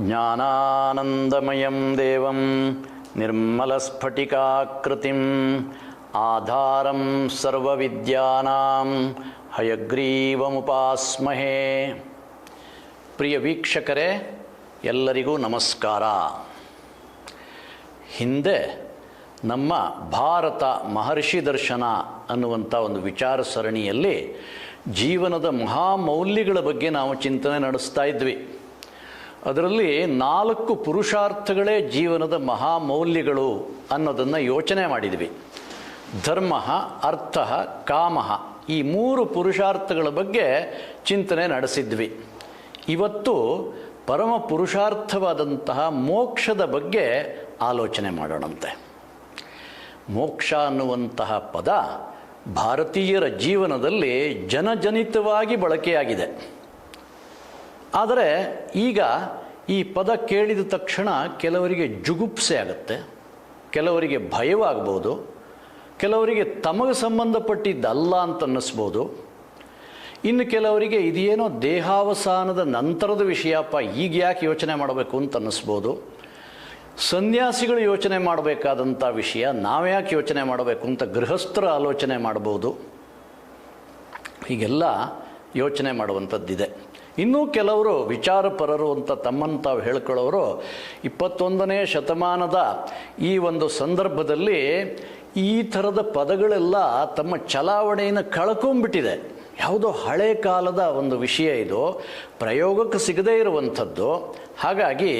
ಜ್ಞಾನಾನಂದಮಯಂ ದೇವಂ ನಿರ್ಮಲಸ್ಫಟಿಕಾಕೃತಿಂ ಆಧಾರಂ ಸರ್ವವಿದ್ಯಾನಾಂ ಹಯಗ್ರೀವಮುಪಾಸ್ಮಹೇ. ಪ್ರಿಯ ವೀಕ್ಷಕರೇ, ಎಲ್ಲರಿಗೂ ನಮಸ್ಕಾರ. ಹಿಂದೆ ನಮ್ಮ ಭಾರತ ಮಹರ್ಷಿ ದರ್ಶನ ಅನ್ನುವಂಥ ಒಂದು ವಿಚಾರ ಸರಣಿಯಲ್ಲಿ ಜೀವನದ ಮಹಾಮೌಲ್ಯಗಳ ಬಗ್ಗೆ ನಾವು ಚಿಂತನೆ ನಡೆಸ್ತಾ ಇದ್ವಿ. ಅದರಲ್ಲಿ ನಾಲ್ಕು ಪುರುಷಾರ್ಥಗಳೇ ಜೀವನದ ಮಹಾಮೌಲ್ಯಗಳು ಅನ್ನೋದನ್ನು ಯೋಚನೆ ಮಾಡಿದ್ವಿ. ಧರ್ಮ, ಅರ್ಥ, ಕಾಮ ಈ ಮೂರು ಪುರುಷಾರ್ಥಗಳ ಬಗ್ಗೆ ಚಿಂತನೆ ನಡೆಸಿದ್ವಿ. ಇವತ್ತು ಪರಮ ಪುರುಷಾರ್ಥವಾದಂತಹ ಮೋಕ್ಷದ ಬಗ್ಗೆ ಆಲೋಚನೆ ಮಾಡೋಣಂತೆ. ಮೋಕ್ಷ ಅನ್ನುವಂತಹ ಪದ ಭಾರತೀಯರ ಜೀವನದಲ್ಲಿ ಜನಜನಿತವಾಗಿ ಬಳಕೆಯಾಗಿದೆ. ಆದರೆ ಈಗ ಈ ಪದ ಕೇಳಿದ ತಕ್ಷಣ ಕೆಲವರಿಗೆ ಜುಗುಪ್ಸೆ ಆಗುತ್ತೆ, ಕೆಲವರಿಗೆ ಭಯವಾಗ್ಬೋದು, ಕೆಲವರಿಗೆ ತಮಗೆ ಸಂಬಂಧಪಟ್ಟಿದ್ದಲ್ಲ ಅಂತ ಅನ್ನಿಸ್ಬೋದು ಇನ್ನು ಕೆಲವರಿಗೆ ಇದೇನೋ ದೇಹಾವಸಾನದ ನಂತರದ ವಿಷಯಪ್ಪ, ಈಗ ಯಾಕೆ ಯೋಚನೆ ಮಾಡಬೇಕು ಅಂತ ಅನ್ನಿಸ್ಬೋದು ಸನ್ಯಾಸಿಗಳು ಯೋಚನೆ ಮಾಡಬೇಕಾದಂಥ ವಿಷಯ, ನಾವ್ಯಾಕೆ ಯೋಚನೆ ಮಾಡಬೇಕು ಅಂತ ಗೃಹಸ್ಥರ ಆಲೋಚನೆ ಮಾಡ್ಬೋದು ಹೀಗೆಲ್ಲ ಯೋಚನೆ ಮಾಡುವಂಥದ್ದಿದೆ. ಇನ್ನೂ ಕೆಲವರು ವಿಚಾರಪರರು ಅಂತ ತಮ್ಮನ್ನು ತಾವು ಹೇಳ್ಕೊಳ್ಳೋರು, ಇಪ್ಪತ್ತೊಂದನೇ ಶತಮಾನದ ಈ ಒಂದು ಸಂದರ್ಭದಲ್ಲಿ ಈ ಥರದ ಪದಗಳೆಲ್ಲ ತಮ್ಮ ಚಲಾವಣೆಯನ್ನು ಕಳ್ಕೊಂಬಿಟ್ಟಿದೆ. ಯಾವುದೋ ಹಳೆ ಕಾಲದ ಒಂದು ವಿಷಯ ಇದು, ಪ್ರಯೋಗಕ್ಕೆ ಸಿಗದೇ ಇರುವಂಥದ್ದು. ಹಾಗಾಗಿ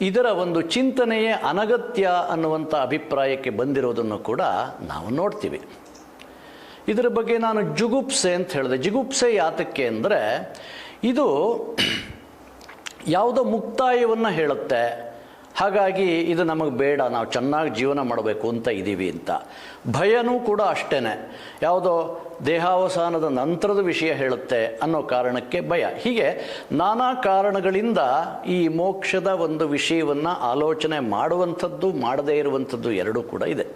ಇದರ ಒಂದು ಚಿಂತನೆಯೇ ಅನಗತ್ಯ ಅನ್ನುವಂಥ ಅಭಿಪ್ರಾಯಕ್ಕೆ ಬಂದಿರೋದನ್ನು ಕೂಡ ನಾವು ನೋಡ್ತೀವಿ. ಇದರ ಬಗ್ಗೆ ನಾನು ಜುಗುಪ್ಸೆ ಅಂತ ಹೇಳಿದೆ. ಜುಗುಪ್ಸೆ ಯಾತಕ್ಕೆ ಅಂದರೆ ಇದು ಯಾವುದೋ ಮುಕ್ತಾಯವನ್ನು ಹೇಳುತ್ತೆ. ಹಾಗಾಗಿ ಇದು ನಮಗೆ ಬೇಡ, ನಾವು ಚೆನ್ನಾಗಿ ಜೀವನ ಮಾಡಬೇಕು ಅಂತ ಇದ್ದೀವಿ ಅಂತ. ಭಯನೂ ಕೂಡ ಅಷ್ಟೇ ಯಾವುದೋ ದೇಹಾವಸಾನದ ನಂತರದ ವಿಷಯ ಹೇಳುತ್ತೆ ಅನ್ನೋ ಕಾರಣಕ್ಕೆ ಭಯ. ಹೀಗೆ ನಾನಾ ಕಾರಣಗಳಿಂದ ಈ ಮೋಕ್ಷದ ಒಂದು ವಿಷಯವನ್ನು ಆಲೋಚನೆ ಮಾಡುವಂಥದ್ದು, ಮಾಡದೇ ಇರುವಂಥದ್ದು ಎರಡೂ ಕೂಡ ಇದೆ.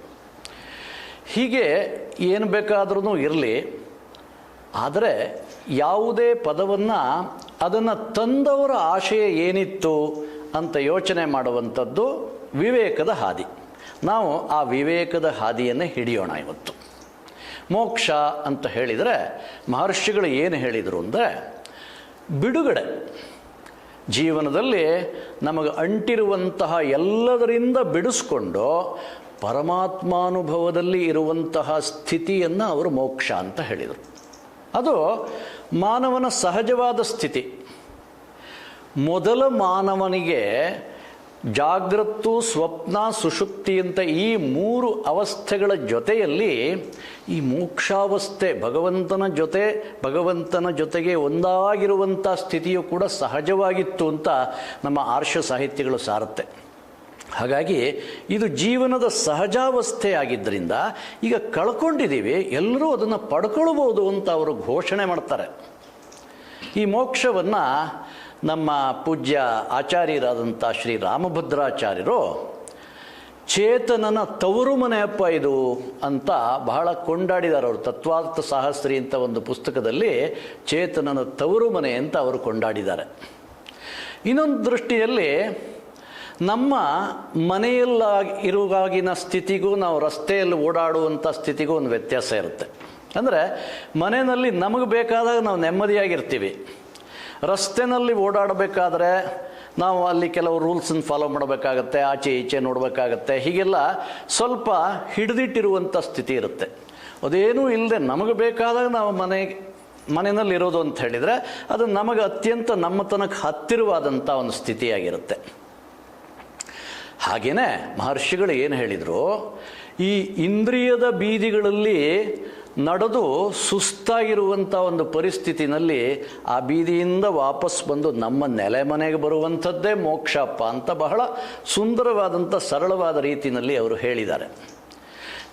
ಹೀಗೆ ಏನು ಬೇಕಾದ್ರೂ ಇರಲಿ. ಆದರೆ ಯಾವುದೇ ಪದವನ್ನು ಅದನ್ನು ತಂದವರ ಆಶಯ ಏನಿತ್ತು ಅಂತ ಯೋಚನೆ ಮಾಡುವಂಥದ್ದು ವಿವೇಕದ ಹಾದಿ. ನಾವು ಆ ವಿವೇಕದ ಹಾದಿಯನ್ನು ಹಿಡಿಯೋಣ ಇವತ್ತು. ಮೋಕ್ಷ ಅಂತ ಹೇಳಿದರೆ ಮಹರ್ಷಿಗಳು ಏನು ಹೇಳಿದರು ಅಂದರೆ, ಬಿಡುಗಡೆ. ಜೀವನದಲ್ಲಿ ನಮಗೆ ಅಂಟಿರುವಂತಹ ಎಲ್ಲದರಿಂದ ಬಿಡಿಸ್ಕೊಂಡು ಪರಮಾತ್ಮಾನುಭವದಲ್ಲಿ ಇರುವಂತಹ ಸ್ಥಿತಿಯನ್ನು ಅವರು ಮೋಕ್ಷ ಅಂತ ಹೇಳಿದರು. ಅದು ಮಾನವನ ಸಹಜವಾದ ಸ್ಥಿತಿ. ಮೊದಲ ಮಾನವನಿಗೆ ಜಾಗೃತ್ತು ಸ್ವಪ್ನ, ಸುಷುಪ್ತಿ ಅಂತ ಈ ಮೂರು ಅವಸ್ಥೆಗಳ ಜೊತೆಯಲ್ಲಿ ಈ ಮೋಕ್ಷಾವಸ್ಥೆ, ಭಗವಂತನ ಜೊತೆ, ಭಗವಂತನ ಜೊತೆಗೆ ಒಂದಾಗಿರುವಂಥ ಸ್ಥಿತಿಯು ಕೂಡ ಸಹಜವಾಗಿತ್ತು ಅಂತ ನಮ್ಮ ಆರ್ಷ ಸಾಹಿತ್ಯಗಳು ಸಾರುತ್ತೆ. ಹಾಗಾಗಿ ಇದು ಜೀವನದ ಸಹಜಾವಸ್ಥೆ ಆಗಿದ್ದರಿಂದ ಈಗ ಕಳ್ಕೊಂಡಿದ್ದೀವಿ, ಎಲ್ಲರೂ ಅದನ್ನು ಪಡ್ಕೊಳ್ಬೋದು ಅಂತ ಅವರು ಘೋಷಣೆ ಮಾಡ್ತಾರೆ. ಈ ಮೋಕ್ಷವನ್ನು ನಮ್ಮ ಪೂಜ್ಯ ಆಚಾರ್ಯರಾದಂಥ ಶ್ರೀ ರಾಮಭದ್ರಾಚಾರ್ಯರು, ಚೇತನನ ತವರು ಮನೆಯಪ್ಪ ಇದು ಅಂತ ಬಹಳ ಕೊಂಡಾಡಿದ್ದಾರೆ ಅವರು. ತತ್ವಾರ್ಥ ಸಾಹಸ್ರಿ ಅಂತ ಒಂದು ಪುಸ್ತಕದಲ್ಲಿ ಚೇತನನ ತವರು ಮನೆ ಅಂತ ಅವರು ಕೊಂಡಾಡಿದ್ದಾರೆ. ಇನ್ನೊಂದು ದೃಷ್ಟಿಯಲ್ಲಿ ನಮ್ಮ ಮನೆಯಲ್ಲ ಇರುವಾಗಿನ ಸ್ಥಿತಿಗೂ ನಾವು ರಸ್ತೆಯಲ್ಲಿ ಓಡಾಡುವಂಥ ಸ್ಥಿತಿಗೂ ಒಂದು ವ್ಯತ್ಯಾಸ ಇರುತ್ತೆ. ಅಂದರೆ ಮನೆಯಲ್ಲಿ ನಮಗೆ ಬೇಕಾದಾಗ ನಾವು ನೆಮ್ಮದಿಯಾಗಿರ್ತೀವಿ. ರಸ್ತೆನಲ್ಲಿ ಓಡಾಡಬೇಕಾದ್ರೆ ನಾವು ಅಲ್ಲಿ ಕೆಲವು ರೂಲ್ಸನ್ನು ಫಾಲೋ ಮಾಡಬೇಕಾಗತ್ತೆ, ಆಚೆ ಈಚೆ ನೋಡಬೇಕಾಗತ್ತೆ, ಹೀಗೆಲ್ಲ ಸ್ವಲ್ಪ ಹಿಡಿದಿಟ್ಟಿರುವಂಥ ಸ್ಥಿತಿ ಇರುತ್ತೆ. ಅದೇನೂ ಇಲ್ಲದೆ ನಮಗೆ ಬೇಕಾದಾಗ ನಾವು ಮನೆ, ಮನೆಯಲ್ಲಿ ಇರೋದು ಅಂತ ಹೇಳಿದರೆ ಅದು ನಮಗೆ ಅತ್ಯಂತ ನಮ್ಮತನಕ್ಕೆ ತನಕ ಹತ್ತಿರವಾದಂಥ ಒಂದು ಸ್ಥಿತಿಯಾಗಿರುತ್ತೆ. ಹಾಗೆಯೇ ಮಹರ್ಷಿಗಳು ಏನು ಹೇಳಿದರು, ಈ ಇಂದ್ರಿಯದ ಬೀದಿಗಳಲ್ಲಿ ನಡೆದು ಸುಸ್ತಾಗಿರುವಂಥ ಒಂದು ಪರಿಸ್ಥಿತಿನಲ್ಲಿ ಆ ಬೀದಿಯಿಂದ ವಾಪಸ್ ಬಂದು ನಮ್ಮ ನೆಲೆ ಮನೆಗೆ ಬರುವಂಥದ್ದೇ ಮೋಕ್ಷಪ್ಪ ಅಂತ ಬಹಳ ಸುಂದರವಾದಂಥ ಸರಳವಾದ ರೀತಿಯಲ್ಲಿ ಅವರು ಹೇಳಿದ್ದಾರೆ.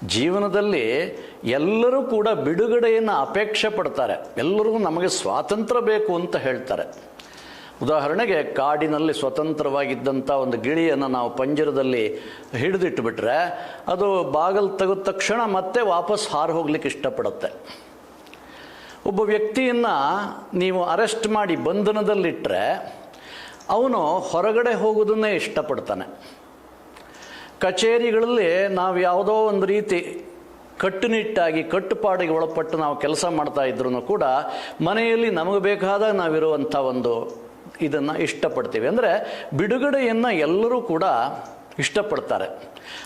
ಜೀವನದಲ್ಲಿ ಎಲ್ಲರೂ ಕೂಡ ಬಿಡುಗಡೆಯನ್ನು ಅಪೇಕ್ಷೆ ಪಡ್ತಾರೆ. ಎಲ್ಲರಿಗೂ ನಮಗೆ ಸ್ವಾತಂತ್ರ್ಯ ಬೇಕು ಅಂತ ಹೇಳ್ತಾರೆ. ಉದಾಹರಣೆಗೆ ಕಾಡಿನಲ್ಲಿ ಸ್ವತಂತ್ರವಾಗಿದ್ದಂಥ ಒಂದು ಗಿಳಿಯನ್ನು ನಾವು ಪಂಜರದಲ್ಲಿ ಹಿಡಿದಿಟ್ಟುಬಿಟ್ರೆ ಅದು ಬಾಗಲು ತೆಗೆದ ತಕ್ಷಣ ಮತ್ತೆ ವಾಪಸ್ ಹಾರು ಹೋಗ್ಲಿಕ್ಕೆ ಇಷ್ಟಪಡುತ್ತೆ. ಒಬ್ಬ ವ್ಯಕ್ತಿಯನ್ನು ನೀವು ಅರೆಸ್ಟ್ ಮಾಡಿ ಬಂಧನದಲ್ಲಿಟ್ಟರೆ ಅವನು ಹೊರಗಡೆ ಹೋಗೋದನ್ನೇ ಇಷ್ಟಪಡ್ತಾನೆ. ಕಚೇರಿಗಳಲ್ಲಿ ನಾವು ಯಾವುದೋ ಒಂದು ರೀತಿ ಕಟ್ಟುನಿಟ್ಟಾಗಿ ಕಟ್ಟುಪಾಡಿಗೆ ಒಳಪಟ್ಟು ನಾವು ಕೆಲಸ ಮಾಡ್ತಾ ಇದ್ರೂ ಕೂಡ ಮನೆಯಲ್ಲಿ ನಮಗೆ ಬೇಕಾದಾಗ ನಾವಿರುವಂಥ ಒಂದು ಇದನ್ನು ಇಷ್ಟಪಡ್ತೀವಿ. ಅಂದರೆ ಬಿಡುಗಡೆಯನ್ನು ಎಲ್ಲರೂ ಕೂಡ ಇಷ್ಟಪಡ್ತಾರೆ.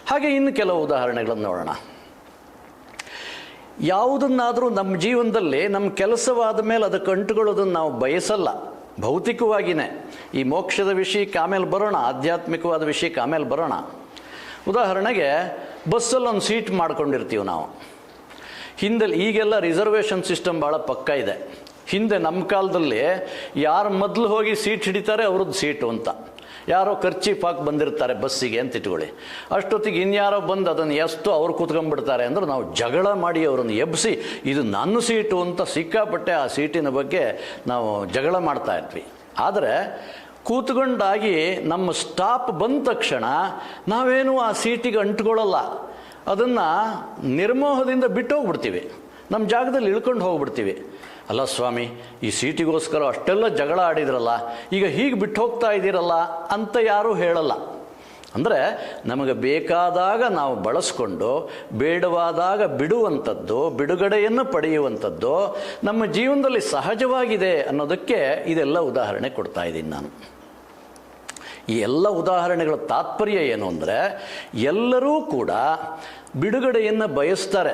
ಹಾಗೆ ಇನ್ನು ಕೆಲವು ಉದಾಹರಣೆಗಳನ್ನು ನೋಡೋಣ. ಯಾವುದನ್ನಾದರೂ ನಮ್ಮ ಜೀವನದಲ್ಲಿ ನಮ್ಮ ಕೆಲಸವಾದ ಮೇಲೆ ಅದಕ್ಕೆ ಅಂಟುಕೊಳ್ಳೋದನ್ನು ನಾವು ಬಯಸಲ್ಲ. ಭೌತಿಕವಾಗಿಯೇ ಈ ಮೋಕ್ಷದ ವಿಷಯಕ್ಕೆ ಆಮೇಲೆ ಬರೋಣ, ಆಧ್ಯಾತ್ಮಿಕವಾದ ವಿಷಯಕ್ಕೆ ಆಮೇಲೆ ಬರೋಣ. ಉದಾಹರಣೆಗೆ, ಬಸ್ಸಲ್ಲಿ ಒಂದು ಸೀಟ್ ಮಾಡ್ಕೊಂಡಿರ್ತೀವಿ ನಾವು. ಹಿಂದೆ ಈಗೆಲ್ಲ ರಿಸರ್ವೇಷನ್ ಸಿಸ್ಟಮ್ ಭಾಳ ಪಕ್ಕ ಇದೆ. ಹಿಂದೆ ನಮ್ಮ ಕಾಲದಲ್ಲಿ ಯಾರು ಮೊದಲು ಹೋಗಿ ಸೀಟ್ ಹಿಡಿತಾರೆ ಅವ್ರದ್ದು ಸೀಟು ಅಂತ. ಯಾರೋ ಖರ್ಚಿ ಪಾಕ್ ಬಂದಿರ್ತಾರೆ ಬಸ್ಸಿಗೆ ಅಂತ ಇಟ್ಕೊಳ್ಳಿ. ಅಷ್ಟೊತ್ತಿಗೆ ಇನ್ಯಾರೋ ಬಂದು ಅದನ್ನು ಎಷ್ಟು ಅವ್ರು ಕೂತ್ಕೊಂಡ್ಬಿಡ್ತಾರೆ ಅಂದ್ರೆ ನಾವು ಜಗಳ ಮಾಡಿ ಅವರನ್ನು ಎಬ್ಬಿಸಿ ಇದು ನನ್ನ ಸೀಟು ಅಂತ ಸಿಕ್ಕಾಪಟ್ಟೆ ಆ ಸೀಟಿನ ಬಗ್ಗೆ ನಾವು ಜಗಳ ಮಾಡ್ತಾ ಇದ್ವಿ. ಆದರೆ ಕೂತ್ಕೊಂಡಾಗಿ ನಮ್ಮ ಸ್ಟಾಪ್ ಬಂದ ತಕ್ಷಣ ನಾವೇನು ಆ ಸೀಟಿಗೆ ಅಂಟ್ಕೊಳ್ಳಲ್ಲ. ಅದನ್ನು ನಿರ್ಮೋಹದಿಂದ ಬಿಟ್ಟು ಹೋಗ್ಬಿಡ್ತೀವಿ ನಮ್ಮ ಜಾಗದಲ್ಲಿ ಇಳ್ಕೊಂಡು ಹೋಗ್ಬಿಡ್ತೀವಿ. ಅಲ್ಲ ಸ್ವಾಮಿ, ಈ ಸೀಟಿಗೋಸ್ಕರ ಅಷ್ಟೆಲ್ಲ ಜಗಳ ಆಡಿದ್ರಲ್ಲ, ಈಗ ಹೀಗೆ ಬಿಟ್ಟು ಹೋಗ್ತಾ ಇದ್ದೀರಲ್ಲ ಅಂತ ಯಾರೂ ಹೇಳಲ್ಲ. ಅಂದರೆ ನಮಗೆ ಬೇಕಾದಾಗ ನಾವು ಬಳಸ್ಕೊಂಡು, ಬೇಡವಾದಾಗ ಬಿಡುವಂಥದ್ದು, ಬಿಡುಗಡೆಯನ್ನು ಪಡೆಯುವಂಥದ್ದು ನಮ್ಮ ಜೀವನದಲ್ಲಿ ಸಹಜವಾಗಿದೆ ಅನ್ನೋದಕ್ಕೆ ಇದೆಲ್ಲ ಉದಾಹರಣೆ ಕೊಡ್ತಾ ಇದ್ದೀನಿ ನಾನು. ಈ ಎಲ್ಲ ಉದಾಹರಣೆಗಳ ತಾತ್ಪರ್ಯ ಏನು ಅಂದರೆ, ಎಲ್ಲರೂ ಕೂಡ ಬಿಡುಗಡೆಯನ್ನು ಬಯಸ್ತಾರೆ.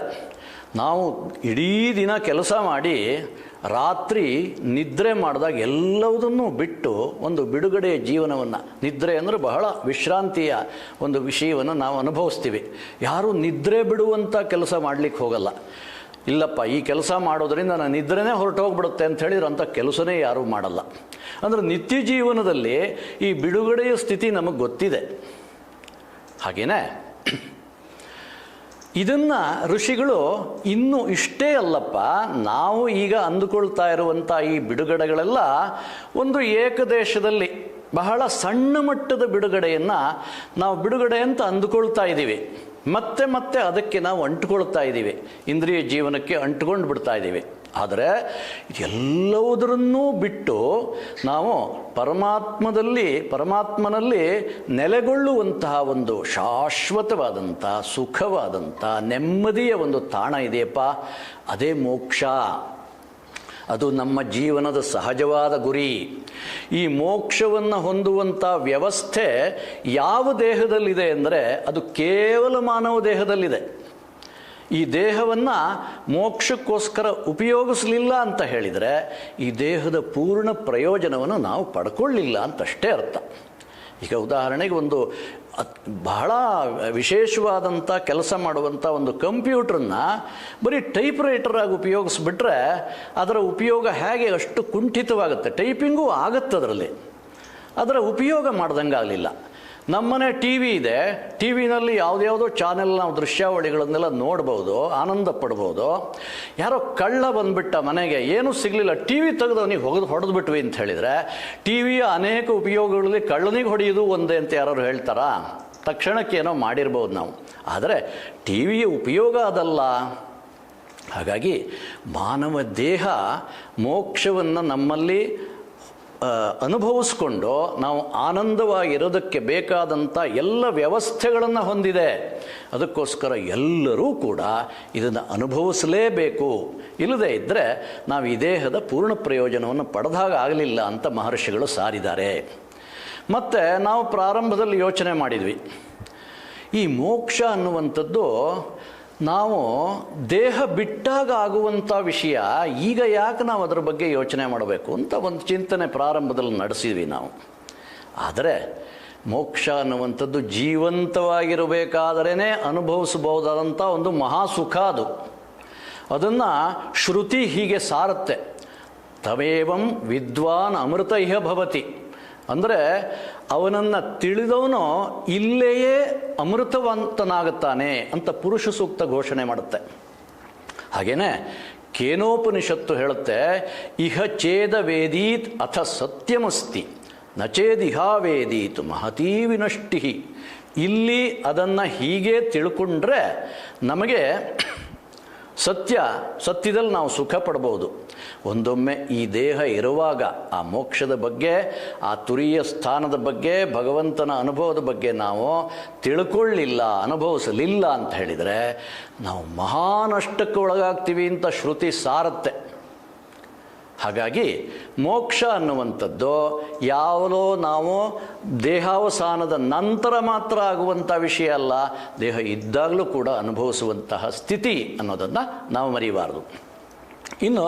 ನಾವು ಇಡೀ ದಿನ ಕೆಲಸ ಮಾಡಿ ರಾತ್ರಿ ನಿದ್ರೆ ಮಾಡಿದಾಗ ಎಲ್ಲವುದನ್ನು ಬಿಟ್ಟು ಒಂದು ಬಿಡುಗಡೆಯ ಜೀವನವನ್ನು. ನಿದ್ರೆ ಅಂದರೆ ಬಹಳ ವಿಶ್ರಾಂತಿಯ ಒಂದು ವಿಷಯವನ್ನು ನಾವು ಅನುಭವಿಸ್ತೀವಿ. ಯಾರೂ ನಿದ್ರೆ ಬಿಡುವಂಥ ಕೆಲಸ ಮಾಡಲಿಕ್ಕೆ ಹೋಗಲ್ಲ. ಇಲ್ಲಪ್ಪ, ಈ ಕೆಲಸ ಮಾಡೋದರಿಂದ ನಾನು ನಿದ್ರೆನೇ ಹೊರಟೋಗ್ಬಿಡುತ್ತೆ ಅಂತ ಹೇಳಿದ್ರೆ ಅಂಥ ಕೆಲಸನೇ ಯಾರೂ ಮಾಡಲ್ಲ. ಅಂದರೆ ನಿತ್ಯ ಜೀವನದಲ್ಲಿ ಈ ಬಿಡುಗಡೆಯ ಸ್ಥಿತಿ ನಮಗೆ ಗೊತ್ತಿದೆ. ಹಾಗೇನೇ ಇದನ್ನು ಋಷಿಗಳು ಇನ್ನು ಇಷ್ಟೇ ಅಲ್ಲಪ್ಪ, ನಾವು ಈಗ ಅಂದುಕೊಳ್ತಾ ಇರುವಂಥ ಈ ಬಿಡುಗಡೆಗಳೆಲ್ಲ ಒಂದು ಏಕದೇಶದಲ್ಲಿ ಬಹಳ ಸಣ್ಣ ಮಟ್ಟದ ಬಿಡುಗಡೆಯನ್ನು ನಾವು ಬಿಡುಗಡೆ ಅಂತ ಅಂದುಕೊಳ್ತಾ ಇದ್ದೀವಿ. ಮತ್ತೆ ಮತ್ತೆ ಅದಕ್ಕೆ ನಾವು ಅಂಟುಕೊಳ್ತಾ ಇದ್ದೀವಿ. ಇಂದ್ರಿಯ ಜೀವನಕ್ಕೆ ಅಂಟುಕೊಂಡು ಬಿಡ್ತಾ ಇದ್ದೀವಿ. ಆದರೆ ಎಲ್ಲವುದರನ್ನೂ ಬಿಟ್ಟು ನಾವು ಪರಮಾತ್ಮದಲ್ಲಿ, ಪರಮಾತ್ಮನಲ್ಲಿ ನೆಲೆಗೊಳ್ಳುವಂತಹ ಒಂದು ಶಾಶ್ವತವಾದಂಥ, ಸುಖವಾದಂಥ, ನೆಮ್ಮದಿಯ ಒಂದು ತಾಣ ಇದೆಯಪ್ಪ. ಅದೇ ಮೋಕ್ಷ. ಅದು ನಮ್ಮ ಜೀವನದ ಸಹಜವಾದ ಗುರಿ. ಈ ಮೋಕ್ಷವನ್ನು ಹೊಂದುವಂಥ ವ್ಯವಸ್ಥೆ ಯಾವ ದೇಹದಲ್ಲಿದೆ ಅಂದರೆ ಅದು ಕೇವಲ ಮಾನವ ದೇಹದಲ್ಲಿದೆ. ಈ ದೇಹವನ್ನು ಮೋಕ್ಷಕ್ಕೋಸ್ಕರ ಉಪಯೋಗಿಸಲಿಲ್ಲ ಅಂತ ಹೇಳಿದರೆ ಈ ದೇಹದ ಪೂರ್ಣ ಪ್ರಯೋಜನವನ್ನು ನಾವು ಪಡ್ಕೊಳ್ಳಿಲ್ಲ ಅಂತಷ್ಟೇ ಅರ್ಥ. ಈಗ ಉದಾಹರಣೆಗೆ ಒಂದು ಅತ್- ಬಹಳ ವಿಶೇಷವಾದಂಥ ಕೆಲಸ ಮಾಡುವಂಥ ಒಂದು ಕಂಪ್ಯೂಟ್ರನ್ನ ಬರೀ ಟೈಪ್ ರೈಟರಾಗಿ ಉಪಯೋಗಿಸ್ಬಿಟ್ರೆ ಅದರ ಉಪಯೋಗ ಹೇಗೆ ಅಷ್ಟು ಕುಂಠಿತವಾಗುತ್ತೆ? ಟೈಪಿಂಗೂ ಆಗುತ್ತೆ ಅದರಲ್ಲಿ. ಅದರ ಉಪಯೋಗ ಮಾಡ್ದಂಗೆ ಆಗಲಿಲ್ಲ ನಮ್ಮನೆ ಟಿ ವಿ ಇದೆ. ಟಿ ವಿನಲ್ಲಿ ಯಾವುದ್ಯಾವುದೋ ಚಾನೆಲ್ ನಾವು ದೃಶ್ಯಾವಳಿಗಳನ್ನೆಲ್ಲ ನೋಡ್ಬೋದು, ಆನಂದ ಪಡ್ಬೋದು. ಯಾರೋ ಕಳ್ಳ ಬಂದ್ಬಿಟ್ಟ ಮನೆಗೆ, ಏನೂ ಸಿಗಲಿಲ್ಲ. ಟಿ ವಿ ತೆಗೆದು ಅವನಿಗೆ ಹೊಗೆದು ಹೊಡೆದು ಬಿಟ್ವಿ ಅಂತ ಹೇಳಿದರೆ ಟಿ ವಿಯ ಅನೇಕ ಉಪಯೋಗಗಳಲ್ಲಿ ಕಳ್ಳನಿಗೆ ಹೊಡೆಯೋದು ಒಂದೇ ಅಂತ ಯಾರು ಹೇಳ್ತಾರಾ? ತಕ್ಷಣಕ್ಕೆ ಏನೋ ಮಾಡಿರ್ಬೋದು ನಾವು. ಆದರೆ ಟಿ ವಿಯ ಉಪಯೋಗ ಅದಲ್ಲ. ಹಾಗಾಗಿ ಮಾನವ ದೇಹ ಮೋಕ್ಷವನ್ನು ನಮ್ಮಲ್ಲಿ ಅನುಭವಿಸ್ಕೊಂಡು ನಾವು ಆನಂದವಾಗಿರೋದಕ್ಕೆ ಬೇಕಾದಂಥ ಎಲ್ಲ ವ್ಯವಸ್ಥೆಗಳನ್ನು ಹೊಂದಿದೆ. ಅದಕ್ಕೋಸ್ಕರ ಎಲ್ಲರೂ ಕೂಡ ಇದನ್ನು ಅನುಭವಿಸಲೇಬೇಕು. ಇಲ್ಲದೇ ಇದ್ದರೆ ನಾವು ಈ ದೇಹದ ಪೂರ್ಣ ಪ್ರಯೋಜನವನ್ನು ಪಡೆದಾಗ ಆಗಲಿಲ್ಲ ಅಂತ ಮಹರ್ಷಿಗಳು ಸಾರಿದ್ದಾರೆ. ಮತ್ತು ನಾವು ಪ್ರಾರಂಭದಲ್ಲಿ ಯೋಚನೆ ಮಾಡಿದ್ವಿ. ಈ ಮೋಕ್ಷ ಅನ್ನುವಂಥದ್ದು ನಾವು ದೇಹ ಬಿಟ್ಟಾಗ ಆಗುವಂಥ ವಿಷಯ ಈಗ ಯಾಕೆ ನಾವು ಅದರ ಬಗ್ಗೆ ಯೋಚನೆ ಮಾಡಬೇಕು ಅಂತ ಒಂದು ಚಿಂತನೆ ಪ್ರಾರಂಭದಲ್ಲಿ ನಡೆಸಿದ್ವಿ ನಾವು. ಆದರೆ ಮೋಕ್ಷ ಅನ್ನುವಂಥದ್ದು ಜೀವಂತವಾಗಿರಬೇಕಾದರೇ ಅನುಭವಿಸಬಹುದಾದಂಥ ಒಂದು ಮಹಾಸುಖ ಅದು. ಅದನ್ನು ಶ್ರುತಿ ಹೀಗೆ ಸಾರುತ್ತೆ. ತವೇವಂ ವಿದ್ವಾನ್ ಅಮೃತ ಇಹ ಭವತಿ. ಅಂದರೆ ಅವನನ್ನು ತಿಳಿದವನು ಇಲ್ಲೆಯೇ ಅಮೃತವಂತನಾಗುತ್ತಾನೆ ಅಂತ ಪುರುಷ ಸೂಕ್ತ ಘೋಷಣೆ ಮಾಡುತ್ತೆ. ಹಾಗೇನೆ ಕೇನೋಪನಿಷತ್ತು ಹೇಳುತ್ತೆ, ಇಹ ಚೇದ ವೇದೀತ್ ಅಥ ಸತ್ಯಮಸ್ತಿ ನಚೇದಿಹಾ ವೇದೀತ್ ಮಹತೀ ವಿನಷ್ಟಿ ಇಲ್ಲಿ ಅದನ್ನು ಹೀಗೆ ತಿಳ್ಕೊಂಡ್ರೆ ನಮಗೆ ಸತ್ಯ ಸತ್ಯದಲ್ಲಿ ನಾವು ಸುಖ ಪಡ್ಬೋದು. ಒಂದೊಮ್ಮೆ ಈ ದೇಹ ಇರುವಾಗ ಆ ಮೋಕ್ಷದ ಬಗ್ಗೆ, ಆ ತುರಿಯ ಸ್ಥಾನದ ಬಗ್ಗೆ, ಭಗವಂತನ ಅನುಭವದ ಬಗ್ಗೆ ನಾವು ತಿಳ್ಕೊಳ್ಳಿಲ್ಲ, ಅನುಭವಿಸಲಿಲ್ಲ ಅಂತ ಹೇಳಿದರೆ ನಾವು ಮಹಾನಷ್ಟಕ್ಕೆ ಒಳಗಾಗ್ತೀವಿ ಅಂತ ಶ್ರುತಿ ಸಾರತ್ತೆ. ಹಾಗಾಗಿ ಮೋಕ್ಷ ಅನ್ನುವಂಥದ್ದು ಯಾವಲೋ ನಾವು ದೇಹಾವಸಾನದ ನಂತರ ಮಾತ್ರ ಆಗುವಂಥ ವಿಷಯ ಅಲ್ಲ, ದೇಹ ಇದ್ದಾಗಲೂ ಕೂಡ ಅನುಭವಿಸುವಂತಹ ಸ್ಥಿತಿ ಅನ್ನೋದನ್ನು ನಾವು ಮರಿಬಾರದು. ಇನ್ನು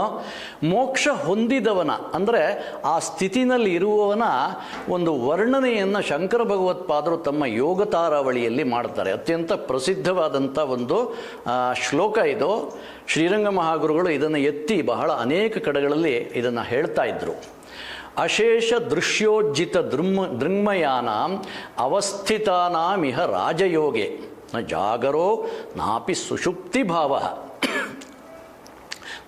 ಮೋಕ್ಷ ಹೊಂದಿದವನ, ಅಂದರೆ ಆ ಸ್ಥಿತಿನಲ್ಲಿ ಇರುವವನ ಒಂದು ವರ್ಣನೆಯನ್ನು ಶಂಕರ ಭಗವತ್ಪಾದರು ತಮ್ಮ ಯೋಗ ತಾರಾವಳಿಯಲ್ಲಿ ಮಾಡ್ತಾರೆ. ಅತ್ಯಂತ ಪ್ರಸಿದ್ಧವಾದಂಥ ಒಂದು ಶ್ಲೋಕ ಇದು. ಶ್ರೀರಂಗ ಮಹಾಗುರುಗಳು ಇದನ್ನು ಎತ್ತಿ ಬಹಳ ಅನೇಕ ಕಡೆಗಳಲ್ಲಿ ಇದನ್ನು ಹೇಳ್ತಾ ಇದ್ದರು ಅಶೇಷ ದೃಶ್ಯೋಜ್ಜಿತ ದೃಮ್, ದೃಂಗ್ಮಯಾನ ಅವಸ್ಥಿತಾನಾಮಿಹ ರಾಜಯೋಗೆ. ನ ಜಾಗರೋ ನಾಪಿ ಸುಷುಪ್ತಿ ಭಾವ.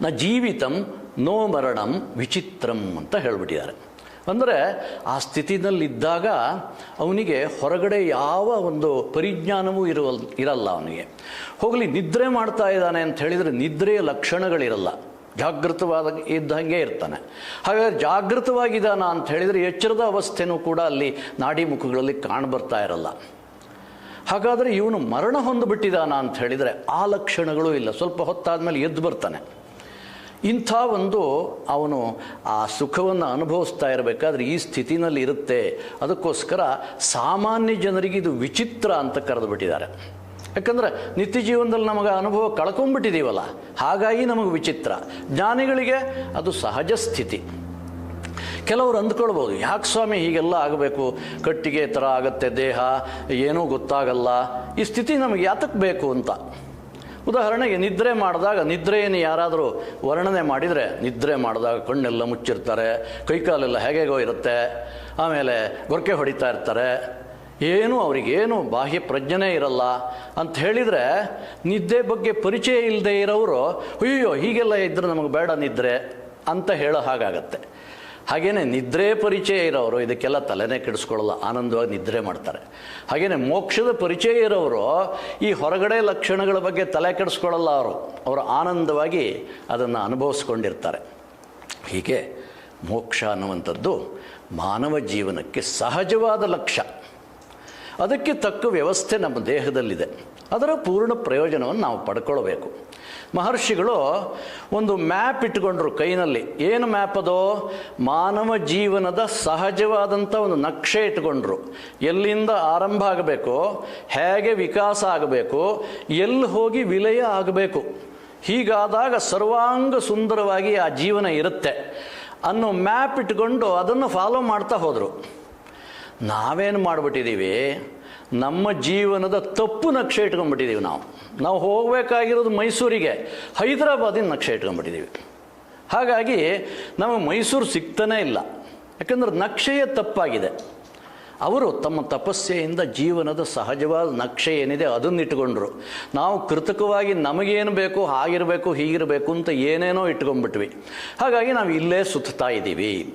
ನ ಜೀವಿತಂ ನೋ ಮರಣಂ ವಿಚಿತ್ರಂ ಅಂತ ಹೇಳ್ಬಿಟ್ಟಿದ್ದಾರೆ. ಅಂದರೆ ಆ ಸ್ಥಿತಿನಲ್ಲಿದ್ದಾಗ ಅವನಿಗೆ ಹೊರಗಡೆ ಯಾವ ಒಂದು ಪರಿಜ್ಞಾನವೂ ಇರುವ ಇರಲ್ಲ ಅವನಿಗೆ. ಹೋಗಲಿ, ನಿದ್ರೆ ಮಾಡ್ತಾ ಇದ್ದಾನೆ ಅಂತ ಹೇಳಿದರೆ ನಿದ್ರೆಯ ಲಕ್ಷಣಗಳಿರಲ್ಲ. ಜಾಗೃತವಾದ ಇದ್ದಂಗೆ ಇರ್ತಾನೆ. ಹಾಗಾದರೆ ಜಾಗೃತವಾಗಿದ್ದಾನ ಅಂತ ಹೇಳಿದರೆ ಎಚ್ಚರದ ಅವಸ್ಥೆನೂ ಕೂಡ ಅಲ್ಲಿ ನಾಡಿ ಮುಖಗಳಲ್ಲಿ ಕಾಣಬರ್ತಾ ಇರಲ್ಲ. ಹಾಗಾದರೆ ಇವನು ಮರಣ ಹೊಂದಿಬಿಟ್ಟಿದ್ದಾನ ಅಂತ ಹೇಳಿದರೆ ಆ ಲಕ್ಷಣಗಳು ಇಲ್ಲ. ಸ್ವಲ್ಪ ಹೊತ್ತಾದ ಮೇಲೆ ಎದ್ದು ಬರ್ತಾನೆ. ಇಂಥ ಒಂದು ಅವನು ಆ ಸುಖವನ್ನು ಅನುಭವಿಸ್ತಾ ಇರಬೇಕಾದ್ರೆ ಈ ಸ್ಥಿತಿನಲ್ಲಿ ಇರುತ್ತೆ. ಅದಕ್ಕೋಸ್ಕರ ಸಾಮಾನ್ಯ ಜನರಿಗೆ ಇದು ವಿಚಿತ್ರ ಅಂತ ಕರೆದು ಬಿಟ್ಟಿದ್ದಾರೆ. ಯಾಕಂದರೆ ನಿತ್ಯ ಜೀವನದಲ್ಲಿ ನಮಗೆ ಅನುಭವ ಕಳ್ಕೊಂಡ್ಬಿಟ್ಟಿದ್ದೀವಲ್ಲ ಹಾಗಾಗಿ ನಮಗೆ ವಿಚಿತ್ರ. ಜ್ಞಾನಿಗಳಿಗೆ ಅದು ಸಹಜ ಸ್ಥಿತಿ. ಕೆಲವರು ಅಂದ್ಕೊಳ್ಬೋದು, ಯಾಕೆ ಸ್ವಾಮಿ ಹೀಗೆಲ್ಲ ಆಗಬೇಕು? ಕಟ್ಟಿಗೆ ಥರ ಆಗುತ್ತೆ, ದೇಹ, ಏನೂ ಗೊತ್ತಾಗಲ್ಲ. ಈ ಸ್ಥಿತಿ ನಮಗೆ ಯಾತಕ್ಕೆ ಬೇಕು ಅಂತ. ಉದಾಹರಣೆಗೆ ನಿದ್ರೆ ಮಾಡಿದಾಗ ನಿದ್ರೆಯನ್ನು ಯಾರಾದರೂ ವರ್ಣನೆ ಮಾಡಿದರೆ, ನಿದ್ರೆ ಮಾಡಿದಾಗ ಕಣ್ಣೆಲ್ಲ ಮುಚ್ಚಿರ್ತಾರೆ, ಕೈಕಾಲೆಲ್ಲ ಹೇಗೆಗೋ ಇರುತ್ತೆ, ಆಮೇಲೆ ಗೊರಕೆ ಹೊಡಿತಾ ಇರ್ತಾರೆ. ಏನು ಅವರಿಗೇನು ಬಾಹ್ಯ ಪ್ರಜ್ಞೆ ಇರಲ್ಲ. ಅಂತ ಹೇಳಿದರೆ ನಿದ್ದೆ ಬಗ್ಗೆ ಪರಿಚಯ ಇಲ್ಲದೆ ಇರೋರು ಅಯ್ಯೋ ಹೀಗೆಲ್ಲ ಇದ್ದರೆ ನಮಗೆ ಬೇಡ ನಿದ್ರೆ ಅಂತ ಹೇಳೋ ಹಾಗಾಗತ್ತೆ. ಹಾಗೇನೆ ನಿದ್ರೆ ಪರಿಚಯ ಇರೋರು ಇದಕ್ಕೆಲ್ಲ ತಲೆನೇ ಕೆಡಿಸ್ಕೊಳ್ಳಲ್ಲ, ಆನಂದವಾಗಿ ನಿದ್ರೆ ಮಾಡ್ತಾರೆ. ಹಾಗೆಯೇ ಮೋಕ್ಷದ ಪರಿಚಯ ಇರೋರು ಈ ಹೊರಗಡೆ ಲಕ್ಷಣಗಳ ಬಗ್ಗೆ ತಲೆ ಕೆಡಿಸ್ಕೊಳ್ಳಲ್ಲ ಅವರು. ಅವರು ಆನಂದವಾಗಿ ಅದನ್ನು ಅನುಭವಿಸ್ಕೊಂಡಿರ್ತಾರೆ. ಹೀಗೆ ಮೋಕ್ಷ ಅನ್ನುವಂಥದ್ದು ಮಾನವ ಜೀವನಕ್ಕೆ ಸಹಜವಾದ ಲಕ್ಷ್ಯ ಅದಕ್ಕೆ ತಕ್ಕ ವ್ಯವಸ್ಥೆ ನಮ್ಮ ದೇಹದಲ್ಲಿದೆ. ಅದರ ಪೂರ್ಣ ಪ್ರಯೋಜನವನ್ನು ನಾವು ಪಡ್ಕೊಳ್ಬೇಕು. ಮಹರ್ಷಿಗಳು ಒಂದು ಮ್ಯಾಪ್ ಇಟ್ಕೊಂಡ್ರು ಕೈನಲ್ಲಿ. ಏನು ಮ್ಯಾಪ್ ಅದು? ಮಾನವ ಜೀವನದ ಸಹಜವಾದಂಥ ಒಂದು ನಕ್ಷೆ ಇಟ್ಕೊಂಡ್ರು. ಎಲ್ಲಿಂದ ಆರಂಭ ಆಗಬೇಕು? ಹೇಗೆ ವಿಕಾಸ ಆಗಬೇಕು? ಎಲ್ಲಿ ಹೋಗಿ ವಿಲಯ ಆಗಬೇಕು? ಹೀಗಾದಾಗ ಸರ್ವಾಂಗ ಸುಂದರವಾಗಿ ಆ ಜೀವನ ಇರುತ್ತೆ ಅನ್ನೋ ಮ್ಯಾಪ್ ಇಟ್ಕೊಂಡು ಅದನ್ನು ಫಾಲೋ ಮಾಡ್ತಾ ಹೋದರು. ನಾವೇನು ಮಾಡಿಬಿಟ್ಟಿದ್ದೀವಿ ನಮ್ಮ ಜೀವನದ ತಪ್ಪು ನಕ್ಷೆ ಇಟ್ಕೊಂಡ್ಬಿಟ್ಟಿದ್ದೀವಿ ನಾವು. ನಾವು ಹೋಗಬೇಕಾಗಿರೋದು ಮೈಸೂರಿಗೆ, ಹೈದರಾಬಾದಿನ ನಕ್ಷೆ ಇಟ್ಕೊಂಡ್ಬಿಟ್ಟಿದ್ದೀವಿ ಹಾಗಾಗಿ ನಮಗೆ ಮೈಸೂರು ಸಿಗ್ತಾನೇ ಇಲ್ಲ. ಯಾಕಂದ್ರೆ ನಕ್ಷೆಯೇ ತಪ್ಪಾಗಿದೆ. ಅವರು ತಮ್ಮ ತಪಸ್ಸೆಯಿಂದ ಜೀವನದ ಸಹಜವಾದ ನಕ್ಷೆ ಏನಿದೆ ಅದನ್ನು ಇಟ್ಕೊಂಡ್ರು. ನಾವು ಕೃತಕವಾಗಿ ನಮಗೇನು ಬೇಕು ಹಾಗಿರಬೇಕು ಹೀಗಿರಬೇಕು ಅಂತ ಏನೇನೋ ಇಟ್ಕೊಂಡ್ಬಿಟ್ವಿ. ಹಾಗಾಗಿ ನಾವು ಇಲ್ಲೇ ಸುತ್ತಾ ಇದ್ದೀವಿ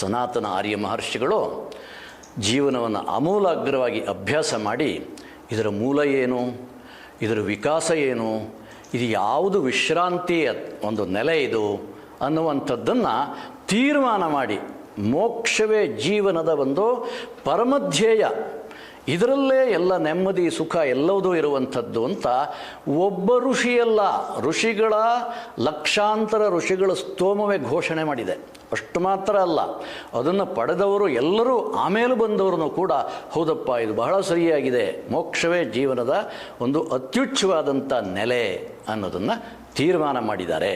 ಸನಾತನ ಆರ್ಯ ಮಹರ್ಷಿಗಳು ಜೀವನವನ್ನು ಆಮೂಲಾಗ್ರವಾಗಿ ಅಭ್ಯಾಸ ಮಾಡಿ ಇದರ ಮೂಲ ಏನು, ಇದರ ವಿಕಾಸ ಏನು, ಇದು ಯಾವುದು ವಿಶ್ರಾಂತಿಯ ಒಂದು ನೆಲೆ ಇದು ಅನ್ನುವಂಥದ್ದನ್ನು ತೀರ್ಮಾನ ಮಾಡಿ ಮೋಕ್ಷವೇ ಜೀವನದ ಒಂದು ಪರಮಧ್ಯೇಯ, ಇದರಲ್ಲೇ ಎಲ್ಲ ನೆಮ್ಮದಿ, ಸುಖ ಎಲ್ಲವುದೂ ಇರುವಂಥದ್ದು ಅಂತ ಒಬ್ಬ ಋಷಿಯಲ್ಲ, ಋಷಿಗಳ ಲಕ್ಷಾಂತರ ಋಷಿಗಳ ಸ್ತೋಮವೇ ಘೋಷಣೆ ಮಾಡಿದೆ. ಅಷ್ಟು ಮಾತ್ರ ಅಲ್ಲ. ಅದನ್ನು ಪಡೆದವರು ಎಲ್ಲರೂ ಆಮೇಲೆ ಬಂದವರನ್ನು ಕೂಡ ಹೌದಪ್ಪ, ಇದು ಬಹಳ ಸರಿಯಾಗಿದೆ. ಮೋಕ್ಷವೇ ಜೀವನದ ಒಂದು ಅತ್ಯುಚ್ಛವಾದಂಥ ನೆಲೆ ಅನ್ನೋದನ್ನು ತೀರ್ಮಾನ ಮಾಡಿದ್ದಾರೆ.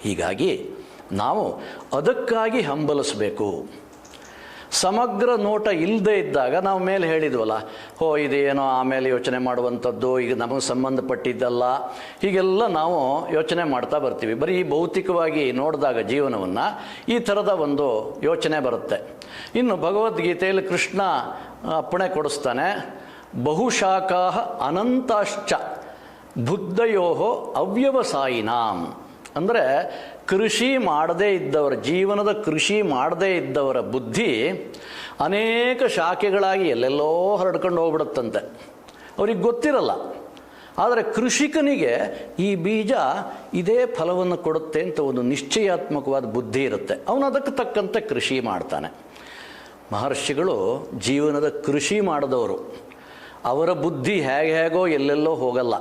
ಹೀಗಾಗಿ ನಾವು ಅದಕ್ಕಾಗಿ ಹಂಬಲಿಸಬೇಕು. ಸಮಗ್ರ ನೋಟ ಇಲ್ಲದೆ ಇದ್ದಾಗ ನಾವು ಮೇಲೆ ಹೇಳಿದ್ವಲ್ಲ, ಹೋ, ಇದೇನೋ ಆಮೇಲೆ ಯೋಚನೆ ಮಾಡುವಂಥದ್ದು, ಈಗ ನಮಗೆ ಸಂಬಂಧಪಟ್ಟಿದ್ದಲ್ಲ. ಹೀಗೆಲ್ಲ ನಾವು ಯೋಚನೆ ಮಾಡ್ತಾ ಬರ್ತೀವಿ. ಬರೀ ಭೌತಿಕವಾಗಿ ನೋಡಿದಾಗ ಜೀವನವನ್ನು ಈ ಥರದ ಒಂದು ಯೋಚನೆ ಬರುತ್ತೆ. ಇನ್ನು ಭಗವದ್ಗೀತೆಯಲ್ಲಿ ಕೃಷ್ಣ ಅಪ್ಪಣೆ ಕೊಡಿಸ್ತಾನೆ ಬಹುಶಾಖಾ ಅನಂತಾಶ್ಚ ಬುದ್ಧಯೋ ಅವ್ಯವಸಾಯಿನಾಂ. ಅಂದರೆ ಕೃಷಿ ಮಾಡದೇ ಇದ್ದವರ, ಜೀವನದ ಕೃಷಿ ಮಾಡದೇ ಇದ್ದವರ ಬುದ್ಧಿ ಅನೇಕ ಶಾಖೆಗಳಾಗಿ ಎಲ್ಲೆಲ್ಲೋ ಹರಡ್ಕೊಂಡು ಹೋಗ್ಬಿಡುತ್ತಂತೆ. ಅವ್ರಿಗೆ ಗೊತ್ತಿರಲ್ಲ. ಆದರೆ ಕೃಷಿಕನಿಗೆ ಈ ಬೀಜ ಇದೇ ಫಲವನ್ನು ಕೊಡುತ್ತೆ ಅಂತ ಒಂದು ನಿಶ್ಚಯಾತ್ಮಕವಾದ ಬುದ್ಧಿ ಇರುತ್ತೆ. ಅವನು ಅದಕ್ಕೆ ತಕ್ಕಂತೆ ಕೃಷಿ ಮಾಡ್ತಾನೆ. ಮಹರ್ಷಿಗಳು ಜೀವನದ ಕೃಷಿ ಮಾಡಿದವರು. ಅವರ ಬುದ್ಧಿ ಹೇಗೆ ಹೇಗೋ ಎಲ್ಲೆಲ್ಲೋ ಹೋಗಲ್ಲ.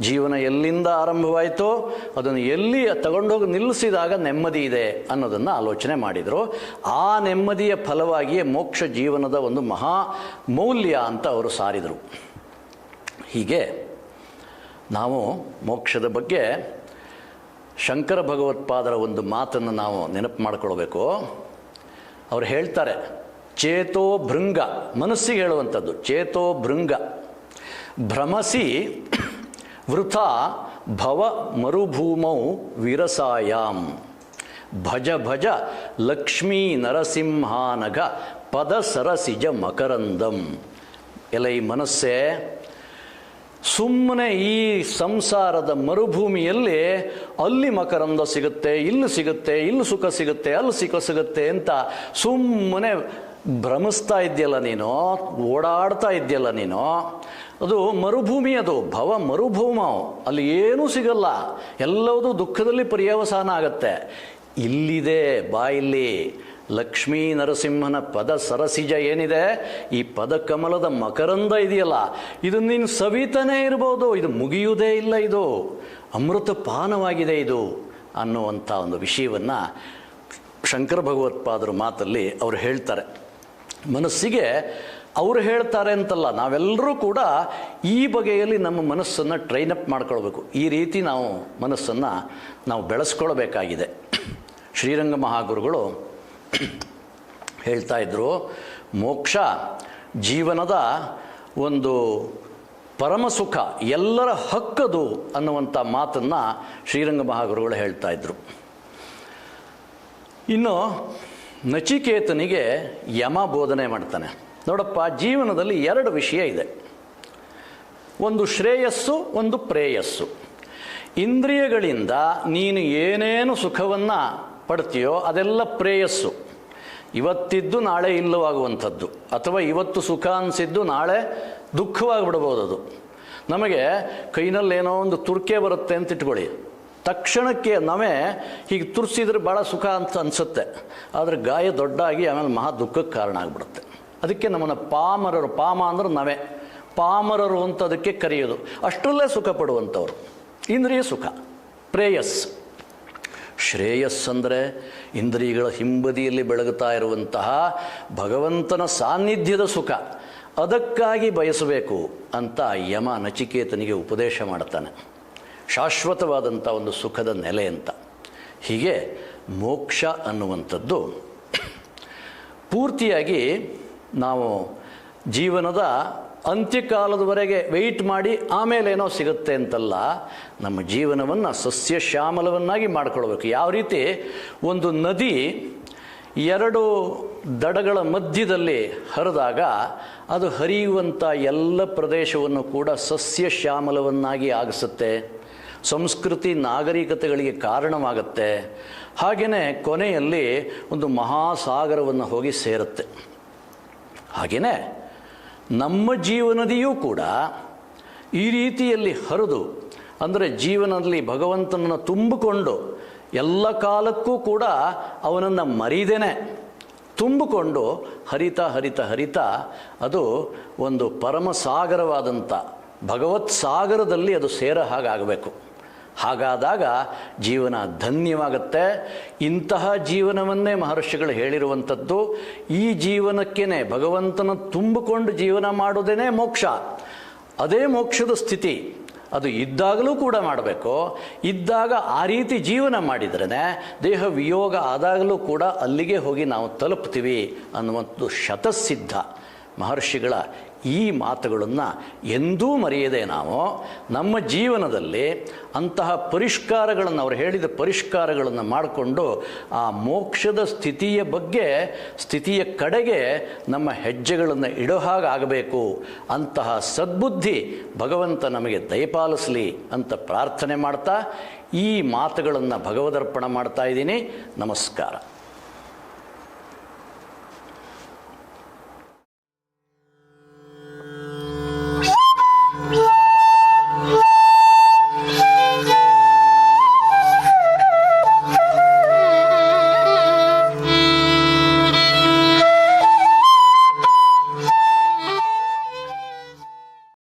ಜೀವನ ಎಲ್ಲಿಂದ ಆರಂಭವಾಯಿತೋ ಅದನ್ನು ಎಲ್ಲಿ ತಗೊಂಡೋಗಿ ನಿಲ್ಲಿಸಿದಾಗ ನೆಮ್ಮದಿ ಇದೆ ಅನ್ನೋದನ್ನು ಆಲೋಚನೆ ಮಾಡಿದರು. ಆ ನೆಮ್ಮದಿಯ ಫಲವಾಗಿಯೇ ಮೋಕ್ಷ ಜೀವನದ ಒಂದು ಮಹಾ ಮೌಲ್ಯ ಅಂತ ಅವರು ಸಾರಿದರು. ಹೀಗೆ ನಾವು ಮೋಕ್ಷದ ಬಗ್ಗೆ ಶಂಕರ ಭಗವತ್ಪಾದರ ಒಂದು ಮಾತನ್ನು ನಾವು ನೆನಪು ಮಾಡ್ಕೊಳ್ಬೇಕು. ಅವ್ರು ಹೇಳ್ತಾರೆ, ಚೇತೋ ಭೃಂಗ, ಮನಸ್ಸಿಗೆ ಹೇಳುವಂಥದ್ದು, ಚೇತೋ ಭೃಂಗ, ಭ್ರಮಸಿ ವೃಥ ಭವ ಮರುಭೂಮೌ ವಿರಸಾಯಾಂ. ಭಜ ಭಜ ಲಕ್ಷ್ಮೀ ನರಸಿಂಹಾನಗ ಪದ ಸರಸಿಜ ಮಕರಂದಂ. ಈ ಮನಸ್ಸೇ ಸುಮ್ಮನೆ ಈ ಸಂಸಾರದ ಮರುಭೂಮಿಯಲ್ಲಿ ಅಲ್ಲಿ ಮಕರಂದ ಸಿಗುತ್ತೆ, ಇಲ್ಲಿ ಸಿಗುತ್ತೆ, ಇಲ್ಲಿ ಸುಖ ಸಿಗುತ್ತೆ, ಅಲ್ಲಿ ಸುಖ ಸಿಗುತ್ತೆ ಅಂತ ಸುಮ್ಮನೆ ಭ್ರಮಿಸ್ತಾ ಇದೆಯಲ್ಲ ನೀನು, ಓಡಾಡ್ತಾ ಇದೆಯಲ್ಲ ನೀನು ಅದು ಮರುಭೂಮಿ ಅದು, ಭವ ಮರುಭೂಮ ಅಲ್ಲಿ ಏನೂ ಸಿಗಲ್ಲ. ಎಲ್ಲವೂ ದುಃಖದಲ್ಲಿ ಪರ್ಯವಸಾನ ಆಗತ್ತೆ. ಇಲ್ಲಿದೆ, ಬಾ ಇಲ್ಲಿ. ಲಕ್ಷ್ಮೀ ನರಸಿಂಹನ ಪದ ಸರಸಿಜ ಏನಿದೆ? ಈ ಪದ ಕಮಲದ ಮಕರಂದ ಇದೆಯಲ್ಲ. ಇದು ನೀನು ಸವಿತಾನೇ ಇರ್ಬೋದು. ಇದು ಮುಗಿಯುವುದೇ ಇಲ್ಲ ಇದು. ಅಮೃತ ಪಾನವಾಗಿದೆ ಇದು ಅನ್ನುವಂಥ ಒಂದು ವಿಷಯವನ್ನು ಶಂಕರ ಭಗವತ್ಪಾದರು ಮಾತಲ್ಲಿ ಅವರು ಹೇಳ್ತಾರೆ. ಮನಸ್ಸಿಗೆ ಅವರು ಹೇಳ್ತಾರೆ ಅಂತಲ್ಲ, ನಾವೆಲ್ಲರೂ ಕೂಡ ಈ ಬಗೆಯಲ್ಲಿ ನಮ್ಮ ಮನಸ್ಸನ್ನು ಟ್ರೈನ್ ಅಪ್ ಮಾಡ್ಕೊಳ್ಬೇಕು. ಈ ರೀತಿ ನಾವು ಮನಸ್ಸನ್ನು ನಾವು ಬೆಳೆಸ್ಕೊಳ್ಬೇಕಾಗಿದೆ. ಶ್ರೀರಂಗ ಮಹಾಗುರುಗಳು ಹೇಳ್ತಾ ಇದ್ರು, ಮೋಕ್ಷ ಜೀವನದ ಒಂದು ಪರಮ ಸುಖ, ಎಲ್ಲರ ಹಕ್ಕದು ಅನ್ನುವಂಥ ಮಾತನ್ನು ಶ್ರೀರಂಗ ಮಹಾಗುರುಗಳು ಹೇಳ್ತಾ ಇದ್ರು. ಇನ್ನು ನಚಿಕೇತನಿಗೆ ಯಮ ಬೋಧನೆ ಮಾಡ್ತಾನೆ. ನೋಡಪ್ಪ, ಜೀವನದಲ್ಲಿ ಎರಡು ವಿಷಯ ಇದೆ. ಒಂದು ಶ್ರೇಯಸ್ಸು, ಒಂದು ಪ್ರೇಯಸ್ಸು. ಇಂದ್ರಿಯಗಳಿಂದ ನೀನು ಏನೇನು ಸುಖವನ್ನು ಪಡ್ತೀಯೋ ಅದೆಲ್ಲ ಪ್ರೇಯಸ್ಸು. ಇವತ್ತಿದ್ದು ನಾಳೆ ಇಲ್ಲವಾಗುವಂಥದ್ದು ಅಥವಾ ಇವತ್ತು ಸುಖ ಅನಿಸಿದ್ದು ನಾಳೆ ದುಃಖವಾಗಿಬಿಡ್ಬೋದು ಅದು ನಮಗೆ ಕೈನಲ್ಲೇನೋ ಒಂದು ತುರ್ಕೆ ಬರುತ್ತೆ ಅಂತ ಇಟ್ಕೊಳ್ಳಿ. ತಕ್ಷಣಕ್ಕೆ ನಮೆ ಹೀಗೆ ತುರ್ಸಿದ್ರೆ ಭಾಳ ಸುಖ ಅಂತ ಅನಿಸುತ್ತೆ. ಆದರೆ ಗಾಯ ದೊಡ್ಡಾಗಿ ಆಮೇಲೆ ಮಹಾ ದುಃಖಕ್ಕೆ ಕಾರಣ ಆಗಿಬಿಡುತ್ತೆ. ಅದಕ್ಕೆ ನಮ್ಮನ್ನು ಪಾಮರರು, ಪಾಮ ಅಂದ್ರೆ ನಾವೇ. ಪಾಮರರು ಅಂತ ಅದಕ್ಕೆ ಕರೆಯೋದು. ಅಷ್ಟರಲ್ಲೇ ಸುಖ ಪಡುವಂಥವ್ರು ಇಂದ್ರಿಯ ಸುಖ. ಪ್ರೇಯಸ್. ಶ್ರೇಯಸ್ ಅಂದರೆ ಇಂದ್ರಿಯಗಳ ಹಿಂಬದಿಯಲ್ಲಿ ಬೆಳಗುತ್ತಾ ಇರುವಂತಹ ಭಗವಂತನ ಸಾನ್ನಿಧ್ಯದ ಸುಖ. ಅದಕ್ಕಾಗಿ ಬಯಸಬೇಕು ಅಂತ ಯಮ ನಚಿಕೇತನಿಗೆ ಉಪದೇಶ ಮಾಡ್ತಾನೆ. ಶಾಶ್ವತವಾದಂಥ ಒಂದು ಸುಖದ ನೆಲೆ ಅಂತ. ಹೀಗೆ ಮೋಕ್ಷ ಅನ್ನುವಂಥದ್ದು. ಪೂರ್ತಿಯಾಗಿ ನಾವು ಜೀವನದ ಅಂತ್ಯಕಾಲದವರೆಗೆ ವೆಯ್ಟ್ ಮಾಡಿ ಆಮೇಲೆ ಏನೋ ಸಿಗುತ್ತೆ ಅಂತಲ್ಲ, ನಮ್ಮ ಜೀವನವನ್ನು ಸಸ್ಯ ಶ್ಯಾಮಲವನ್ನಾಗಿ ಮಾಡ್ಕೊಳ್ಬೇಕು. ಯಾವ ರೀತಿ? ಒಂದು ನದಿ ಎರಡು ದಡಗಳ ಮಧ್ಯದಲ್ಲಿ ಹರಿದಾಗ ಅದು ಹರಿಯುವಂಥ ಎಲ್ಲ ಪ್ರದೇಶವನ್ನು ಕೂಡ ಸಸ್ಯ ಶ್ಯಾಮಲವನ್ನಾಗಿ ಆಗಿಸುತ್ತೆ. ಸಂಸ್ಕೃತಿ ನಾಗರಿಕತೆಗಳಿಗೆ ಕಾರಣವಾಗುತ್ತೆ. ಹಾಗೆಯೇ ಕೊನೆಯಲ್ಲಿ ಒಂದು ಮಹಾಸಾಗರವನ್ನು ಹೋಗಿ ಸೇರುತ್ತೆ. ಹಾಗೆಯೇ ನಮ್ಮ ಜೀವನದಿಯೂ ಕೂಡ ಈ ರೀತಿಯಲ್ಲಿ ಹರಿದು, ಅಂದರೆ ಜೀವನದಲ್ಲಿ ಭಗವಂತನನ್ನು ತುಂಬಿಕೊಂಡು ಎಲ್ಲ ಕಾಲಕ್ಕೂ ಕೂಡ ಅವನನ್ನು ಮರೀದೇನೆ, ತುಂಬಿಕೊಂಡು ಹರಿತ ಹರಿತ ಹರಿತ ಅದು ಒಂದು ಪರಮ ಸಾಗರವಾದಂಥ ಭಗವತ್ ಸಾಗರದಲ್ಲಿ ಅದು ಸೇರ ಹಾಗಾಗಬೇಕು. ಹಾಗಾದಾಗ ಜೀವನ ಧನ್ಯವಾಗುತ್ತೆ. ಇಂತಹ ಜೀವನವನ್ನೇ ಮಹರ್ಷಿಗಳು ಹೇಳಿರುವಂಥದ್ದು, ಈ ಜೀವನಕ್ಕೇನೆ ಭಗವಂತನ ತುಂಬಿಕೊಂಡು ಜೀವನ ಮಾಡೋದೇ ಮೋಕ್ಷ. ಅದೇ ಮೋಕ್ಷದ ಸ್ಥಿತಿ. ಅದು ಇದ್ದಾಗಲೂ ಕೂಡ ಮಾಡಬೇಕು. ಇದ್ದಾಗ ಆ ರೀತಿ ಜೀವನ ಮಾಡಿದ್ರೇ ದೇಹ ವಿಯೋಗ ಆದಾಗಲೂ ಕೂಡ ಅಲ್ಲಿಗೆ ಹೋಗಿ ನಾವು ತಲುಪ್ತೀವಿ ಅನ್ನುವಂಥದ್ದು ಶತಸಿದ್ಧ ಮಹರ್ಷಿಗಳ ಈ ಮಾತುಗಳನ್ನು ಎಂದೂ ಮರೆಯದೆ ನಾವು ನಮ್ಮ ಜೀವನದಲ್ಲಿ ಅಂತಹ ಪರಿಷ್ಕಾರಗಳನ್ನು, ಅವರು ಹೇಳಿದ ಪರಿಷ್ಕಾರಗಳನ್ನು ಮಾಡಿಕೊಂಡು ಆ ಮೋಕ್ಷದ ಸ್ಥಿತಿಯ ಬಗ್ಗೆ, ಸ್ಥಿತಿಯ ಕಡೆಗೆ ನಮ್ಮ ಹೆಜ್ಜೆಗಳನ್ನು ಇಡೋ ಹಾಗಾಗಬೇಕು ಅಂತಹ ಸದ್ಬುದ್ಧಿ ಭಗವಂತ ನಮಗೆ ದಯಪಾಲಿಸಲಿ ಅಂತ ಪ್ರಾರ್ಥನೆ ಮಾಡ್ತಾ ಈ ಮಾತುಗಳನ್ನು ಭಗವದರ್ಪಣ ಮಾಡ್ತಾ ಇದ್ದೀನಿ. ನಮಸ್ಕಾರ.